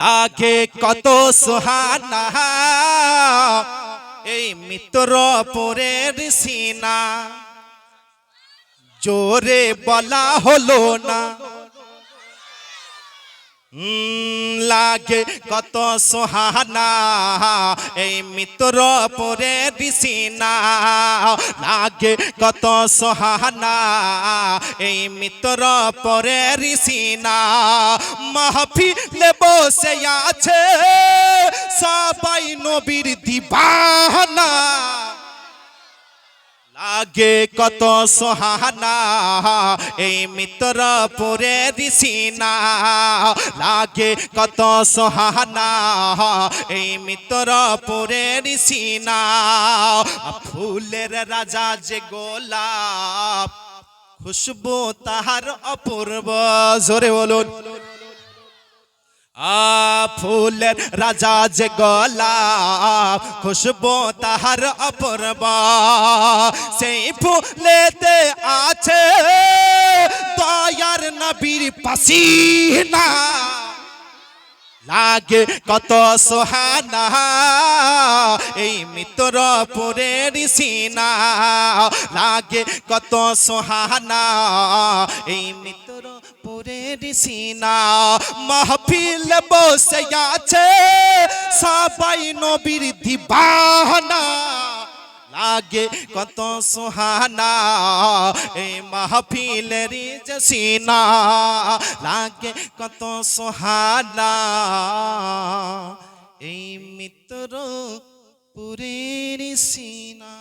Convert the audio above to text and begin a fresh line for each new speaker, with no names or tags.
আগে কত সোহানা। এই মিত্র পরের সিনা। জোরে বলা হলো না। লাগে কত সোহানা। এই মিত্র পরে দিসিনা লাগে কত সোহানা। এই মিত্র পরে ঋষিনা মাহফিলে বসে আছে সবাই নবীর দিবানা। আগে কত সোহানা, এই মিত্র পরে দিসিনা লাগে কত সোহানা, এই মিত্র পরে দিসিনা ফুলের রাজা যে গোলাপ খুশবু তাহার অপূর্ব। জোরে বলুন। ফুলের রাজা যে গলা, খুশবু তাহার অপূর্ব। সেই ফুলেতে আছে দয়ার নবীর পাসিনা লাগে কত সোহানা। এই মিত্র পুরের সিনা। লাগে কত সোহানা। এই মিত্র পুরের সিনা। মহফিল বসে আছে। সবাই নবীর দিবানা। লাগে কত সোহানা। এ মাহফিলের জসিনা লাগে কত সোহানা। এই মিত্র পুরের সিনা।